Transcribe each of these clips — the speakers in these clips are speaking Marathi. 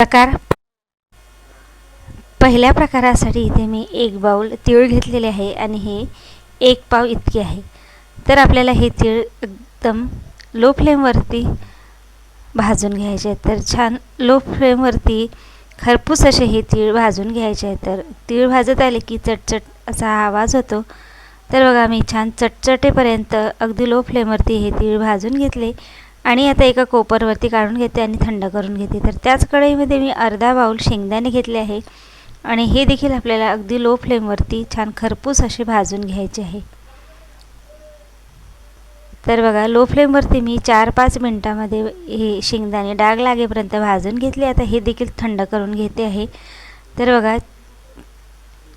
प्रकार. पहिल्या प्रकारासाठी इथे मी एक बाऊल तीळ घेतलेले आहे आणि हे एक पाव इतके आहे. तर आपल्याला हे तीळ एकदम लो फ्लेमवरती भाजून घ्यायचे आहेत तर छान लो फ्लेमवरती खरपूस असे हे तीळ भाजून घ्यायचे आहे. तर तीळ भाजत आले की चटचट असा हा आवाज होतो. तर बघा मी छान चटचटेपर्यंत अगदी लो फ्लेमवरती हे तीळ भाजून घेतले. आणि आता एका कोपरवरती काढून घेते आणि थंड करून घेते. तर त्याच कढईमध्ये मी अर्धा बाऊल शेंगदाणे घेतले आहे. आणि हे देखील आपल्याला अगदी लो फ्लेमवरती छान खरपूस असे भाजून घ्यायचे आहे. तर बघा लो फ्लेमवरती मी चार पाच मिनटामध्ये हे शेंगदाणे डाग लागेपर्यंत भाजून घेतले. आता हे देखील थंड करून घेते आहे. तर बघा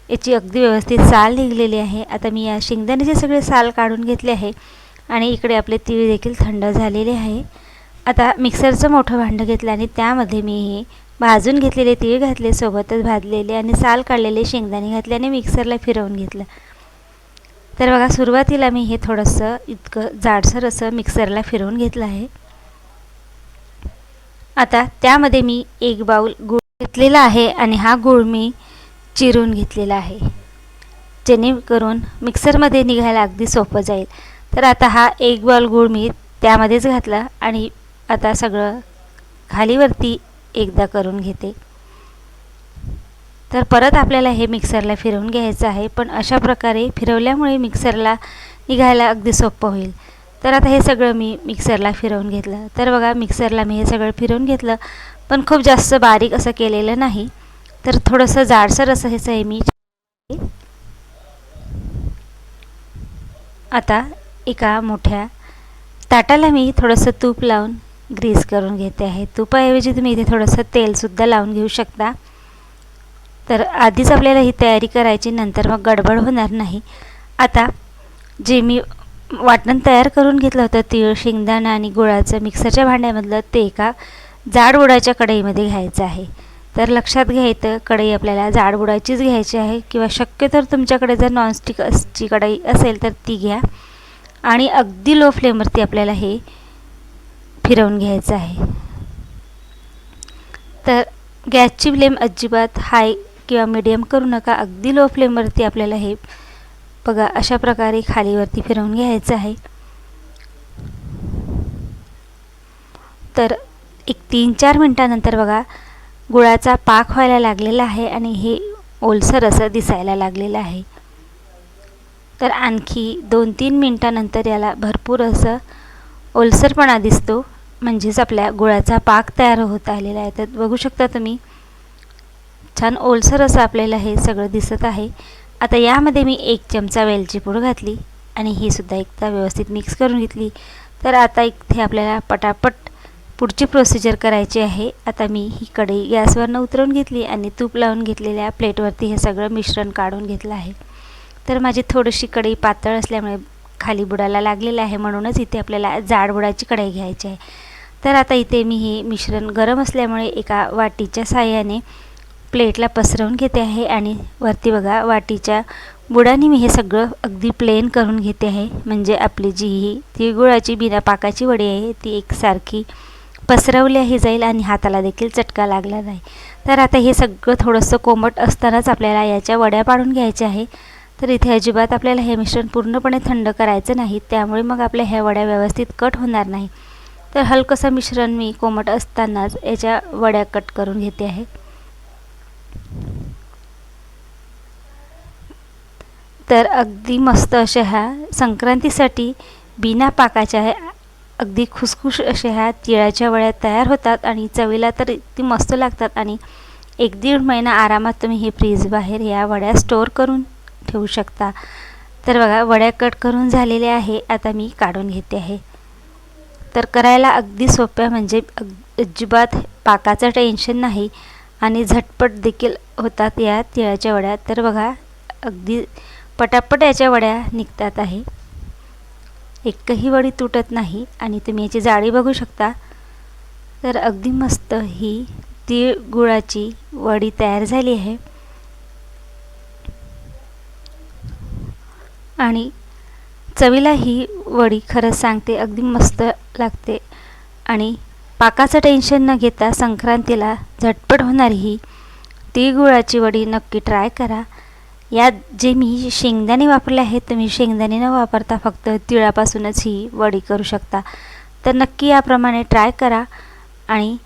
याची अगदी व्यवस्थित साल निघलेली आहे. आता मी या शेंगदाण्याचे सगळे साल काढून घेतले आहे. आणि इकडे आपले तीळ देखील थंड झालेले आहे. आता मिक्सरचं मोठं भांडं घेतलं आणि त्यामध्ये मी हे भाजून घेतलेले तीळ घातले सोबतच भाजलेले आणि साल काढलेले शेंगदाणे घातले आणि मिक्सरला फिरवून घेतलं. तर बघा सुरुवातीला मी हे थोडंसं इतकं जाडसर असं मिक्सरला फिरवून घेतलं आहे. आता त्यामध्ये मी एक बाऊल गूळ घेतलेला आहे आणि हा गूळ मी चिरून घेतलेला आहे. जेणेकरून मिक्सरमध्ये निघायला अगदी सोपं जाईल. तर आता हा एक बॉल गूळ मी त्यामध्येच घातला आणि आता सगळं खालीवरती एकदा करून घेते. तर परत आपल्याला हे मिक्सरला फिरवून घ्यायचं आहे पण अशा प्रकारे फिरवल्यामुळे मिक्सरला निघायला अगदी सोपं होईल. तर आता हे सगळं मी मिक्सरला फिरवून घेतलं. तर बघा मिक्सरला मी हे सगळं फिरवून घेतलं पण खूप जास्त बारीक असं केलेलं नाही. तर थोडंसं जाडसर असं हे मी आता एका मोठ्या ताटाला मी थोडंसं तूप लावून ग्रीस करून घेते आहे. तुपाऐवजी तुम्ही इथे थोडंसं तेलसुद्धा लावून घेऊ शकता. तर आधीच आपल्याला ही तयारी करायची नंतर मग गडबड होणार नाही. आता जे मी वाटण तयार करून घेतलं होतं तीळ शेंगदाणा आणि गुळाचं मिक्सरच्या भांड्यामधलं ते एका जाडबुडाच्या कढईमध्ये घ्यायचं आहे. तर लक्षात घ्यायचं कढई आपल्याला जाडबुडाचीच घ्यायची आहे किंवा शक्यतो तुमच्याकडे जर नॉनस्टिकची कढई असेल तर ती घ्या. आणि अगदी लो फ्लेमवरती आपल्याला हे फिरवून घ्यायचं आहे. तर गॅसची फ्लेम अजिबात हाय किंवा मिडियम करू नका. अगदी लो फ्लेमवरती आपल्याला हे बघा अशा प्रकारे खालीवरती फिरवून घ्यायचं आहे. तर एक तीन चार मिनटानंतर बघा गुळाचा पाक व्हायला लागलेला आहे आणि हे ओलसर असं दिसायला लागलेलं आहे. तर आणखी दोन तीन मिनटानंतर याला भरपूर असं ओलसरपणा दिसतो. म्हणजेच आपल्या गुळाचा पाक तयार होत आलेला आहे. तर बघू शकता तुम्ही छान ओलसर असं आपल्याला हे सगळं दिसत आहे. आता यामध्ये मी एक चमचा वेलची पूड घातली आणि ही सुद्धा एकदा व्यवस्थित मिक्स करून घेतली. तर आता इथे आपल्याला पटापट पुढची प्रोसिजर करायची आहे. आता मी ही कढई गॅसवरनं उतरवून घेतली आणि तूप लावून घेतलेल्या प्लेटवरती हे सगळं मिश्रण काढून घेतलं आहे. तर माझी थोडीशी कढई पातळ असल्यामुळे खाली बुडाला लागलेलं आहे. म्हणूनच इथे आपल्याला जाड बुडाची कढई घ्यायची आहे. तर आता इथे मी हे मिश्रण गरम असल्यामुळे एका वाटीच्या साह्याने प्लेटला पसरवून घेते आहे. आणि वरती बघा वाटीच्या बुडाने मी हे सगळं अगदी प्लेन करून घेते आहे. म्हणजे आपली जी ही तिळगुळाची बिना पाकाची वडी आहे ती एकसारखी पसरवल्याही जाईल आणि हाताला देखील चटका लागला नाही. तर आता हे सगळं थोडंसं कोमट असतानाच आपल्याला याच्या वड्या पाडून घ्यायच्या आहे. तर इथे अजिबात आपल्याला हे मिश्रण पूर्णपणे थंड करायचं नाही. त्यामुळे मग आपल्या ह्या वड्या व्यवस्थित कट होणार नाही. तर हलकंसं मिश्रण मी कोमट असतानाच याच्या वड्या कट करून घेते आहे. तर अगदी मस्त अशा ह्या संक्रांतीसाठी बिना पाकाच्या आहे अगदी खुसखुश अशा ह्या तिळाच्या वड्या तयार होतात आणि चवीला तर ती मस्त लागतात आणि एक दीड महिना आरामात तुम्ही हे फ्रीज बाहेर या वड्या स्टोअर करून ठेवू शकता. तर बघा वड्या कट करून झालेल्या आहे आता मी काढून घेते आहे. तर करायला अगदी सोप्या म्हणजे अग अजिबात पाकाचं टेन्शन नाही आणि झटपट देखील होतात या तिळाच्या वड्या. तर बघा अगदी पटापट याच्या वड्या निघतात आहे. एकही वडी तुटत नाही आणि तुम्ही याची जाळी बघू शकता. तर अगदी मस्त ही तीळ गुळाची वडी तयार झाली आहे. आणि चवीला ही वडी खरंच सांगते अगदी मस्त लागते. आणि पाकाचं टेन्शन न घेता संक्रांतीला झटपट होणारी ही तिळगुळाची वडी नक्की ट्राय करा. यात जे मी शेंगदाणे वापरले आहेत तुम्ही शेंगदाणे न वापरता फक्त तिळापासूनच ही वडी करू शकता. तर नक्की याप्रमाणे ट्राय करा. आणि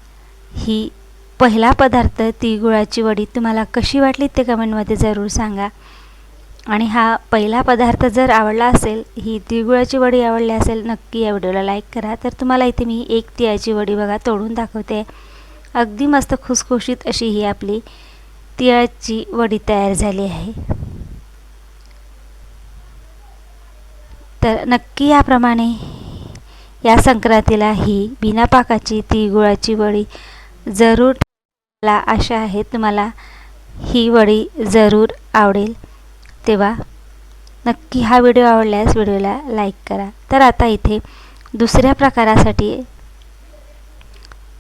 ही पहिला पदार्थ तिळगुळाची वडी तुम्हाला कशी वाटली ते कमेंटमध्ये जरूर सांगा. आणि हा पहिला पदार्थ जर आवडला असेल ही तिळगुळाची वडी आवडली असेल नक्की या व्हिडिओला लाईक करा. तर तुम्हाला इथे मी एक तिळाची वडी बघा तोडून दाखवते. अगदी मस्त खुसखुशीत अशी ही आपली तिळाची वडी तयार झाली आहे. तर नक्की याप्रमाणे या संक्रांतीला ही बिना पाकाची तिळगुळाची वडी जरूर मला आशा आहे तुम्हाला ही वडी जरूर आवडेल. तेव्हा नक्की हा व्हिडिओ आवडल्यास व्हिडिओला लाईक करा. तर आता इथे दुसऱ्या प्रकारासाठी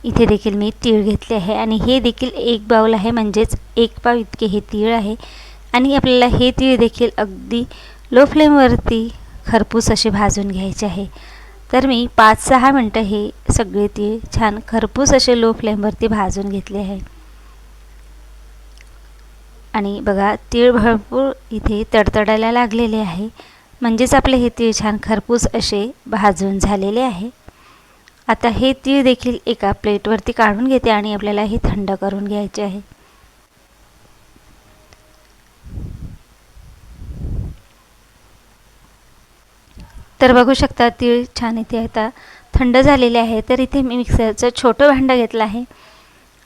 इथे देखील मी तीळ घेतले आहे आणि हे देखील एक बाऊल आहे म्हणजेच एक पाव इतके हे तीळ आहे. आणि आपल्याला हे तीळ देखील अगदी लो फ्लेमवरती खरपूस असे भाजून घ्यायचे आहे. तर मी पाच सहा मिनटं हे सगळे तीळ छान खरपूस असे लो फ्लेमवरती भाजून घेतले आहे. आणि बघा तीळ भरपूर इथे तडतडायला लागलेले आहे. म्हणजेच आपले हे तीळ छान खरपूस असे भाजून झालेले आहे. आता हे तीळ देखील एका प्लेटवरती काढून घेते आणि आपल्याला हे थंड करून घ्यायचे आहे. तर बघू शकता तीळ छान इथे आता थंड झालेले आहे. तर इथे मी मिक्सरचं छोटं भांडं घेतलं आहे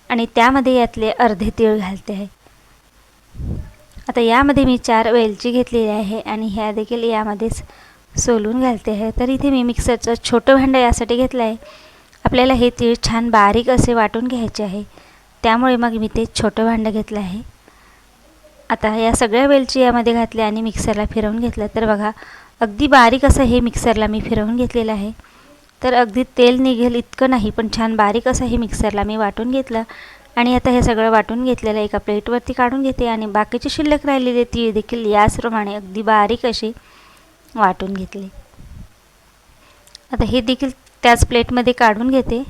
आणि त्यामध्ये यातले अर्धे तीळ घालते आहे. आता यामध्ये मी चार वेलची घेतलेली आहे आणि ह्या देखील यामध्येच सोलून घालते आहे. तर इथे मी मिक्सरचं छोटं भांडं यासाठी घेतलं आहे. आपल्याला हे तीळ छान बारीक असे वाटून घ्यायचे आहे. त्यामुळे मग मी ते छोटं भांडं घेतलं आहे. आता या सगळ्या वेलची यामध्ये घातल्या आणि मिक्सरला फिरवून घेतलं. तर बघा अगदी बारीक असं हे मिक्सरला मी फिरवून घेतलेलं आहे. तर अगदी तेल निघेल इतकं नाही पण छान बारीक असं हे मिक्सरला मी वाटून घेतलं. आणि आता हे सगळं वाटून घेतलेलं एका प्लेटवरती काढून घेते आणि बाकीची शिल्लक राहिलेली ती देखील याचप्रमाणे अगदी बारीक अशी वाटून घेतली. आता हे देखील त्याच प्लेटमध्ये काढून घेते.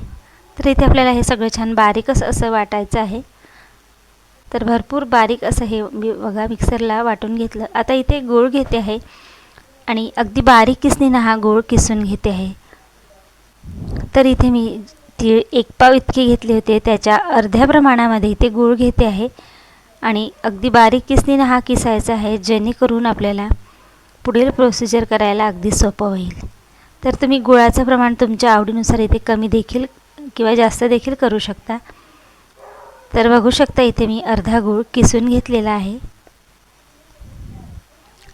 तर इथे आपल्याला हे सगळं छान बारीकच असं वाटायचं आहे. तर भरपूर बारीक असं हे बघा मिक्सरला वाटून घेतलं. आता इथे गूळ घेते आहे आणि अगदी बारीक किसणीनं हा गूळ किसून घेते आहे. तर इथे मी तीळ एक पाव इतके घेतले होते त्याच्या अर्ध्या प्रमाणामध्ये इथे गूळ घेते आहे. आणि अगदी बारीक किसणीनं हा किसायचा आहे जेणेकरून आपल्याला पुढील प्रोसिजर करायला अगदी सोपं होईल. तर तुम्ही गुळाचं प्रमाण तुमच्या आवडीनुसार इथे कमी देखील किंवा जास्त देखील करू शकता. तर बघू शकता इथे मी अर्धा गूळ किसून घेतलेला आहे.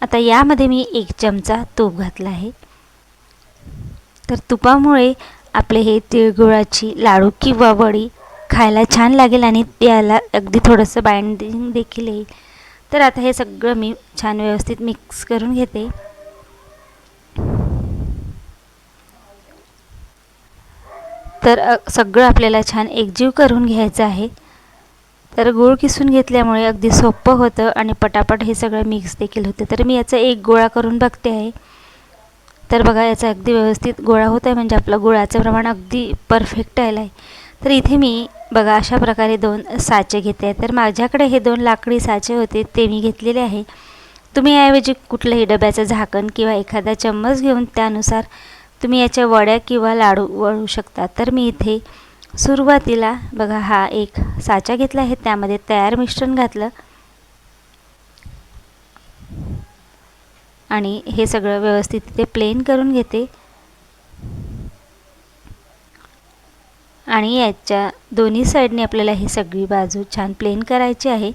आता यामध्ये मी एक चमचा तूप घातला आहे. तर तुपामुळे आपले हे तिळगुळाची लाडू किंवा वडी खायला छान लागेल आणि याला अगदी थोडंसं बाइंडिंग देखील येईल. तर आता हे सगळं मी छान व्यवस्थित मिक्स करून घेते. तर सगळं आपल्याला छान एकजीव करून घ्यायचं आहे. तर गूळ किसून घेतल्यामुळे अगदी सोपं होतं आणि पटापट हे सगळं मिक्स देखील होतं. तर मी याचा एक गोळा करून बघते आहे. तर बघा याचा अगदी व्यवस्थित गोळा होत आहे म्हणजे आपलं गुळाचं प्रमाण अगदी परफेक्ट आलं आहे तर इथे मी बघा अशा प्रकारे दोन साचे घेते. तर माझ्याकडे हे दोन लाकडी साचे होते ते मी घेतलेले आहे. तुम्ही याऐवजी कुठलंही डब्याचं झाकण किंवा एखादा चम्मच घेऊन त्यानुसार तुम्ही याच्या वड्या किंवा लाडू वळू शकता. तर मी इथे सुरुवातीला बघा हा एक साचा घेतला आहे. त्यामध्ये तयार मिश्रण घातलं. आणि हे सगळं व्यवस्थित तिथे प्लेन करून घेते. आणि याच्या दोन्ही साईडने आपल्याला ही सगळी बाजू छान प्लेन करायची आहे.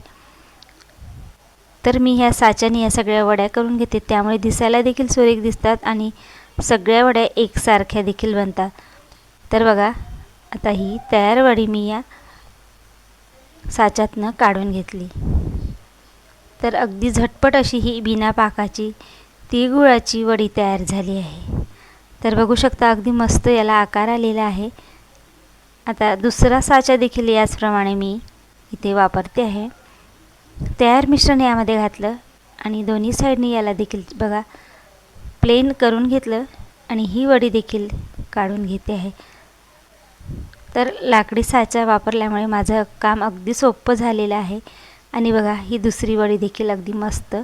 तर मी ह्या साच्याने या सगळ्या वड्या करून घेते. त्यामुळे दिसायला देखील सुरेख दिसतात आणि सगळ्या वड्या एकसारख्या देखील बनतात. तर बघा आता ही तयार वडी मी या साच्यातनं काढून घेतली. तर अगदी झटपट अशी ही बिना पाकाची तिळगुळाची वडी तयार झाली आहे. तर बघू शकता अगदी मस्त याला आकार आलेला आहे. आता दुसरा साचा देखील याचप्रमाणे मी इथे वापरते आहे. तयार मिश्रण यामध्ये घातलं आणि दोन्ही साईडने याला देखील बघा प्लेन करून घेतलं आणि ही वडी देखील काढून घेते आहे. तर लाकडी साचा वापरल्यामुळे माझं काम अगदी सोपं झालेलं आहे. आणि बघा ही दुसरी वडी देखील अगदी मस्त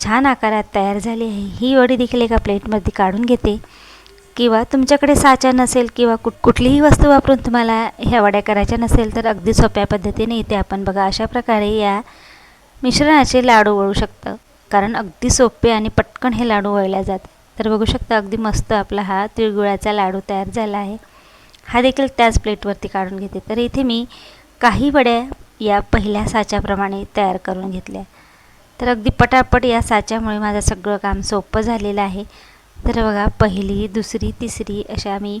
छान आकारात तयार झाली आहे. ही वडी देखील एका प्लेटमध्ये काढून घेते. किंवा तुमच्याकडे साचा नसेल किंवा कुठ कुठलीही वस्तू वापरून तुम्हाला ह्या वड्या करायच्या नसेल तर अगदी सोप्या पद्धतीने इथे आपण बघा अशा प्रकारे या मिश्रणाचे लाडू वळू शकतं. कारण अगदी सोपे आणि पटकन हे लाडू वळल्या जातात. तर बघू शकता अगदी मस्त आपला हा तिळगुळाचा लाडू तयार झाला आहे. हा देखील त्याच प्लेटवरती काढून घेते. तर इथे मी काही वड्या या पहिल्या साच्याप्रमाणे तयार करून घेतल्या. तर अगदी पटापट या साच्यामुळे माझं सगळं काम सोपं झालेलं आहे. तर बघा पहिली दुसरी तिसरी अशा मी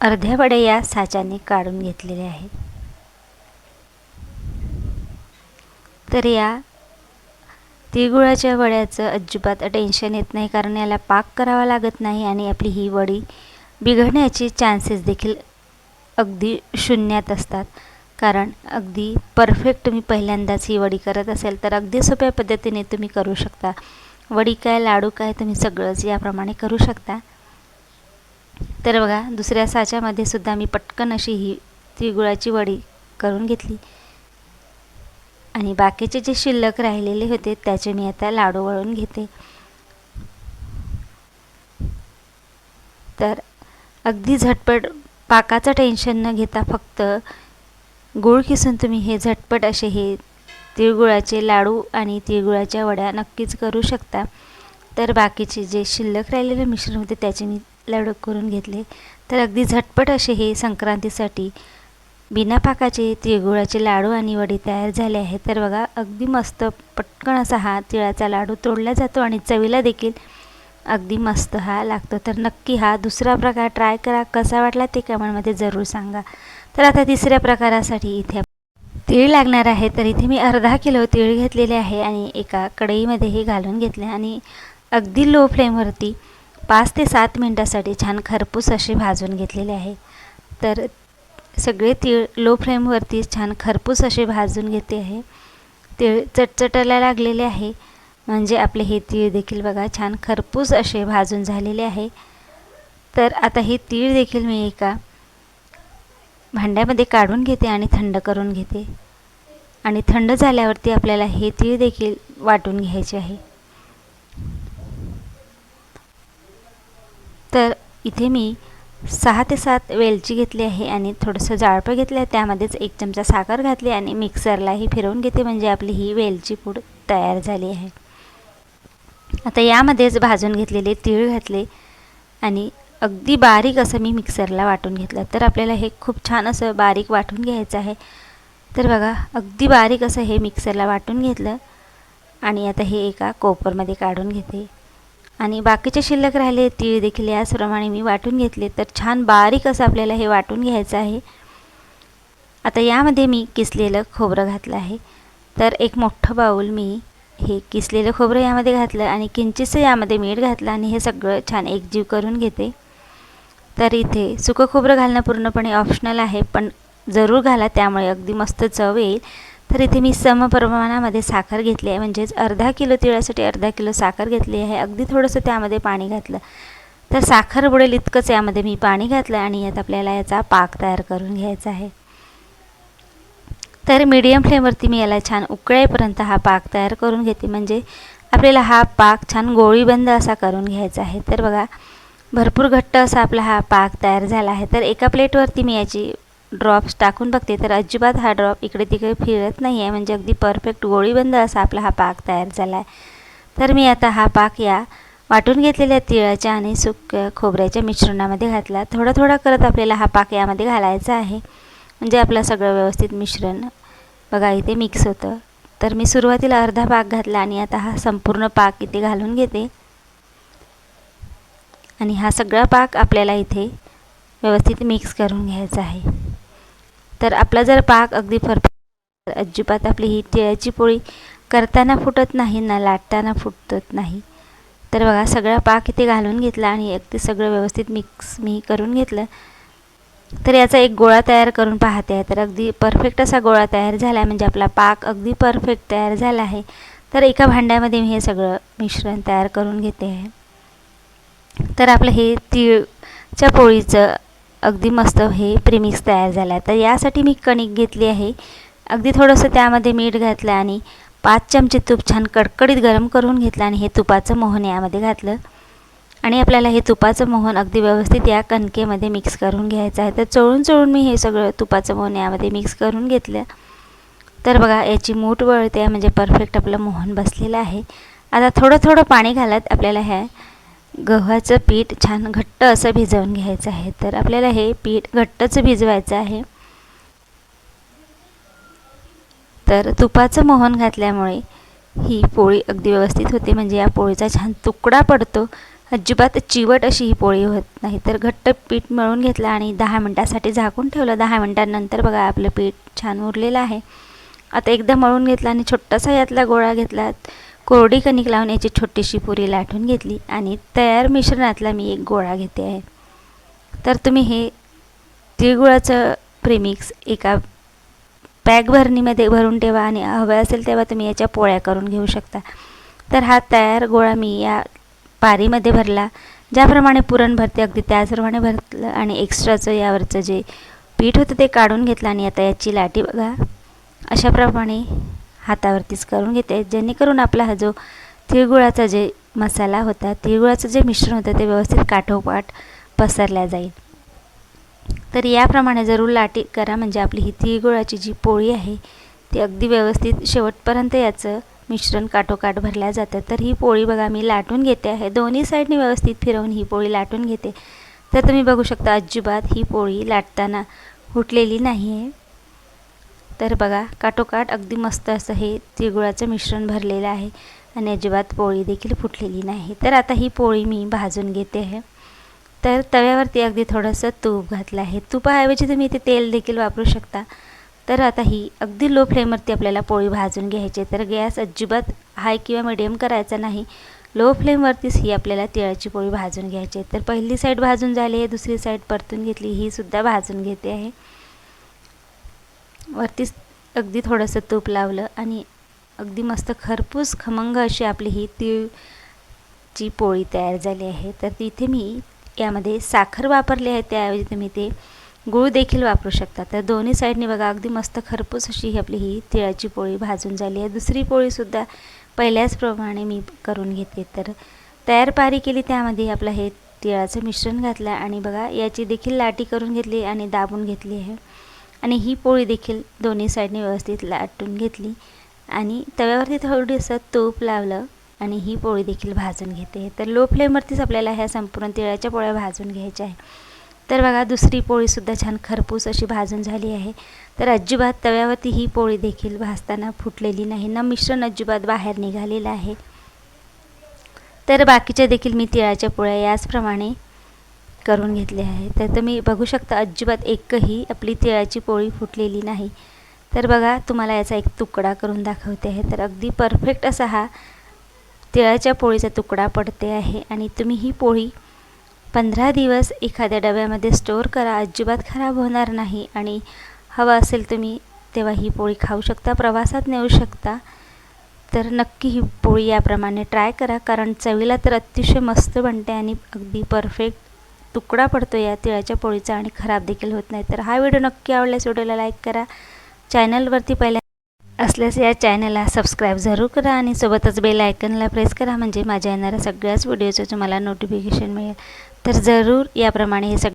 अर्ध्या वडे या साच्याने काढून घेतलेले आहेत. तर या तिळगुळाच्या वड्याचं अजिबात टेन्शन येत नाही कारण याला पाक करावा लागत नाही आणि आपली ही वडी बिघडण्याचे चान्सेस देखील अगदी शून्यात असतात. कारण अगदी परफेक्ट तुम्ही पहिल्यांदाच ही वडी करत असेल तर अगदी सोप्या पद्धतीने तुम्ही करू शकता. वडी काय लाडू काय तुम्ही सगळंच याप्रमाणे करू शकता. तर बघा दुसऱ्या साच्यामध्ये सुद्धा मी पटकन अशी ही तिळगुळाची वडी करून घेतली. आणि बाकीचे जे शिल्लक राहिलेले होते त्याचे मी आता लाडू वळून घेते. तर अगदी झटपट पाकाचं टेन्शन न घेता फक्त गूळ किसून तुम्ही हे झटपट असे हे तिळगुळाचे लाडू आणि तिळगुळाच्या वड्या नक्कीच करू शकता. तर बाकीचे जे शिल्लक राहिलेले मिश्रण होते त्याचे मी लाडू करून घेतले. तर अगदी झटपट असे हे संक्रांतीसाठी बिना पाकाचे तिळगुळाचे लाडू आणि वडे तयार झाले आहेत. तर बघा अगदी मस्त पटकन असा हा तिळाचा लाडू तोडला जातो आणि चवीला देखील अगदी मस्त हा लागतो. तर नक्की हा दुसरा प्रकार ट्राय करा. कसा वाटला ते कमेंटमध्ये जरूर सांगा. तर आता तिसऱ्या प्रकारासाठी इथे तीळ लागणार आहे. तर इथे मी अर्धा किलो तीळ घेतलेले आहे आणि एका कढईमध्येही घालून घेतले आणि अगदी लो फ्लेमवरती पाच ते सात मिनटासाठी छान खरपूस असे भाजून घेतलेले आहे. तर सगळे तीळ लो फ्लेमवरती छान खरपूस असे भाजून घेते आहे. तीळ चटचटायला लागलेले आहे. म्हणजे आपले हे तीळ देखील बघा छान खरपूस असे भाजून झालेले आहे. तर आता हे तीळ देखील मी एका भांड्यामध्ये काढून घेते आणि थंड करून घेते. आणि थंड झाल्यावरती आपल्याला हे तीळ देखील वाटून घ्यायचे आहे. तर इथे मी सहा ते सात वेलची घेतली आहे आणि थोडंसं जाळपं घेतलं आहे त्यामध्येच एक चमचा साखर घातली आणि मिक्सरलाही फिरवून घेते म्हणजे आपली ही वेलची पूड तयार झाली आहे. आता यामध्येच भाजून घेतलेले तीळ घातले आणि अगदी बारीक असं मी मिक्सरला वाटून घेतलं. तर आपल्याला हे खूप छान असं बारीक वाटून घ्यायचं आहे. तर बघा अगदी बारीक असं हे मिक्सरला वाटून घेतलं. आणि आता हे एका कोपरमध्ये काढून घेते. आणि बाकीचे शिल्लक राहिले तीळ देखील याचप्रमाणे मी वाटून घेतले. तर छान बारीक असं आपल्याला हे वाटून घ्यायचं आहे. आता यामध्ये मी किसलेलं खोबरं घातलं आहे. तर एक मोठं बाऊल मी हे किसलेलं खोबरं यामध्ये घातलं आणि किंचितसं यामध्ये मीठ घातलं आणि हे सगळं छान एकजीव करून घेते. तर इथे सुकं खोबरं घालणं पूर्णपणे ऑप्शनल आहे पण जरूर घाला त्यामुळे अगदी मस्त चव येईल. तर इथे मी समप्रमाणामध्ये साखर घेतली आहे म्हणजेच अर्धा किलो तिळासाठी अर्धा किलो साखर घेतली आहे. अगदी थोडंसं त्यामध्ये पाणी घातलं. तर साखर बुडेल इतकंच यामध्ये मी पाणी घातलं आणि यात आपल्याला याचा पाक तयार करून घ्यायचा आहे. तर मीडियम फ्लेमवरती मी याला छान उकळेपर्यंत हा पाक तयार करून घेते. म्हणजे आपल्याला हा पाक छान गोळीबंद असा करून घ्यायचा आहे. तर बघा भरपूर घट्ट असा आपला हा पाक तयार झाला आहे. तर एका प्लेटवरती मी याची ड्रॉप्स टाकून बघते. तर अजिबात हा ड्रॉप इकडे तिकडे फिरत नाही आहे म्हणजे अगदी परफेक्ट गोळीबंद असा आपला हा पाक तयार झाला आहे तर मी आता हा पाक या वाटून घेतलेल्या तिळाच्या आणि सुक खोबऱ्याच्या मिश्रणामध्ये घातला. थोडा थोडा करत आपल्याला हा पाक यामध्ये घालायचा आहे. म्हणजे आपलं सगळं व्यवस्थित मिश्रण बघा इथे मिक्स होतं. तर मी सुरुवातीला अर्धा पाक घातला आणि आता हा संपूर्ण पाक इथे घालून घेते. आणि हा सगळा पाक आपल्याला इथे व्यवस्थित मिक्स करून घ्यायचा आहे. तर आपला जर पाक अगदी परफेक्ट अजिबात आपली ही तिळाची पोळी करताना फुटत नाही ना लाटताना फुटत नाही. तर बघा सगळा पाक इथे घालून घेतला आणि अगदी सगळं व्यवस्थित मिक्स मी करून घेतलं. तर याचा एक गोळा तयार करून पाहते. आहे तर अगदी परफेक्ट असा गोळा तयार झाला आहे. म्हणजे आपला पाक अगदी परफेक्ट तयार झाला आहे. तर एका भांड्यामध्ये मी हे सगळं मिश्रण तयार करून घेते आहे. तर आपलं हे तिळच्या पोळीचं अगदी मस्त हे प्रिमिक्स तयार झालं आहे. तर यासाठी मी कणिक घेतली आहे. अगदी थोडंसं त्यामध्ये मीठ घातलं आणि पाच चमचे तूप छान कडकडीत गरम करून घेतलं आणि हे तुपाचं मोहन यामध्ये घातलं. आणि आपल्याला हे तुपाचं मोहन अगदी व्यवस्थित या कणकेमध्ये मिक्स करून घ्यायचं आहे. तर चोळून चोळून मी हे सगळं तुपाचं मोहन यामध्ये मिक्स करून घेतलं. तर बघा याची मूठ वळते म्हणजे परफेक्ट आपलं मोहन बसलेलं आहे. आता थोडं थोडं पाणी घालत आपल्याला ह्या गव्हाचं पीठ छान घट्ट असं भिजवून घ्यायचं आहे. तर आपल्याला हे पीठ घट्टच भिजवायचं आहे. तर तुपाचं मोहन घातल्यामुळे ही पोळी अगदी व्यवस्थित होते. म्हणजे या पोळीचा छान तुकडा पडतो. अजिबात चिवट अशी ही पोळी होत नाही. तर घट्ट पीठ मळून घेतलं आणि दहा मिनटासाठी झाकून ठेवलं. दहा मिनटांनंतर बघा आपलं पीठ छान उरलेलं आहे. आता एकदा मळून घेतला आणि छोटासा यातला गोळा घेतला कोरडी कणिक लावून याची छोटीशी पुरी लाटून घेतली आणि तयार मिश्रणातला मी एक गोळा घेते आहे. तर तुम्ही हे तिळगुळाचं प्रेमिक्स एका पॅक भरणीमध्ये भरून ठेवा आणि हवं असेल तेव्हा तुम्ही याच्या पोळ्या करून घेऊ शकता. तर हा तयार गोळा मी या पारीमध्ये भरला ज्याप्रमाणे पुरण भरते अगदी त्याचप्रमाणे भरलं आणि एक्स्ट्राचं यावरचं जे पीठ होतं ते काढून घेतलं आणि आता याची लाटी बघा. अशाप्रमाणे हातावरतीच करून घेते जेणेकरून आपला हा जो तिळगुळाचा जे मसाला होता तिळगुळाचं जे मिश्रण होतं ते व्यवस्थित काठोपाठ पसरल्या जाईल. तर याप्रमाणे जरूर लाटी करा म्हणजे आपली ही तिळगुळाची जी पोळी आहे ती अगदी व्यवस्थित शेवटपर्यंत याचं मिश्रण काठोकाठ भरल्या जातं. तर ही पोळी बघा मी लाटून घेते आहे. दोन्ही साईडने व्यवस्थित फिरवून ही पोळी लाटून घेते. तर तुम्ही बघू शकता अजिबात ही पोळी लाटताना फुटलेली नाही आहे तर बघा काठोकाठ अगदी मस्त असं हे तिळगुळाचं मिश्रण भरलेलं आहे आणि अजिबात पोळी देखील फुटलेली नाही. तर आता ही पोळी मी भाजून घेते आहे. तर तव्यावरती अगदी थोडंसं तूप घातलं आहे. तुपाऐवजी तुम्ही इथे तेल देखील वापरू शकता. तर आता ही अगदी लो फ्लेमवरती आपल्याला पोळी भाजून घ्यायची तर गॅस अजिबात हाय किंवा मिडियम करायचा नाही. लो फ्लेमवरतीच ही आपल्याला तिळाची पोळी भाजून घ्यायची तर पहिली साईड भाजून झाली आहे दुसरी साईड परतून घेतली ही सुद्धा भाजून घेते आहे. वरतीच अगदी थोडंसं तूप लावलं आणि अगदी मस्त खरपूस खमंग अशी आपली ही तिळची पोळी तयार झाली आहे. तर तिथे मी यामध्ये साखर वापरली आहे. त्याऐवजी तुम्ही ते गूळ देखील वापरू शकता. तर दोन्ही साईडने बघा अगदी मस्त खरपूस अशी ही आपली ही तिळाची पोळी भाजून झाली आहे. दुसरी पोळीसुद्धा पहिल्याचप्रमाणे मी करून घेते. तर तयार पारी केली त्यामध्ये आपलं हे तिळाचं मिश्रण घातलं आणि बघा याची देखील लाटी करून घेतली आणि दाबून घेतली आहे. आणि ही पोळी देखील दोन्ही साईडने व्यवस्थित लाटून घेतली. आणि तव्यावरती थोडंसं तूप लावलं आणि ही पोळी देखील भाजून घेते. तर लो फ्लेमवरतीच आपल्याला ह्या संपूर्ण तिळाच्या पोळ्या भाजून घ्यायच्या आहे तर बघा दुसरी पोळीसुद्धा छान खरपूस अशी भाजून झाली आहे. तर अजिबात तव्यावरती ही पोळी देखील भाजताना फुटलेली नाही. ना मिश्रण अजिबात बाहेर निघालेलं आहे. तर बाकीच्या देखील मी तिळाच्या पोळ्या याचप्रमाणे करून घेतले आहे. तर तुम्ही बघू शकता अजिबात एकही आपली तिळाची पोळी फुटलेली नाही. तर बघा तुम्हाला याचा एक तुकडा करून दाखवते आहे. तर अगदी परफेक्ट असा हा तिळाच्या पोळीचा तुकडा पडते आहे. आणि तुम्ही ही पोळी पंधरा दिवस एखाद्या डब्यामध्ये स्टोअर करा. अजिबात खराब होणार नाही. आणि हवं असेल तुम्ही तेव्हा ही पोळी खाऊ शकता प्रवासात नेऊ शकता. तर नक्की ही पोळी याप्रमाणे ट्राय करा. कारण चवीला तर अतिशय मस्त बनते आणि अगदी परफेक्ट तुकडा पडतो या तिळाच्या पोळीचा आणि खराब देखील होत नाही. तर हा व्हिडिओ नक्की आवडल्यास व्हिडिओला लाईक करा. चॅनलवरती पहिल्या असल्यास या चॅनलला सबस्क्राईब जरूर करा आणि सोबतच बेल आयकनला प्रेस करा. म्हणजे माझ्या येणाऱ्या सगळ्याच व्हिडिओचं तुम्हाला नोटिफिकेशन मिळेल. तर जरूर याप्रमाणे हे सग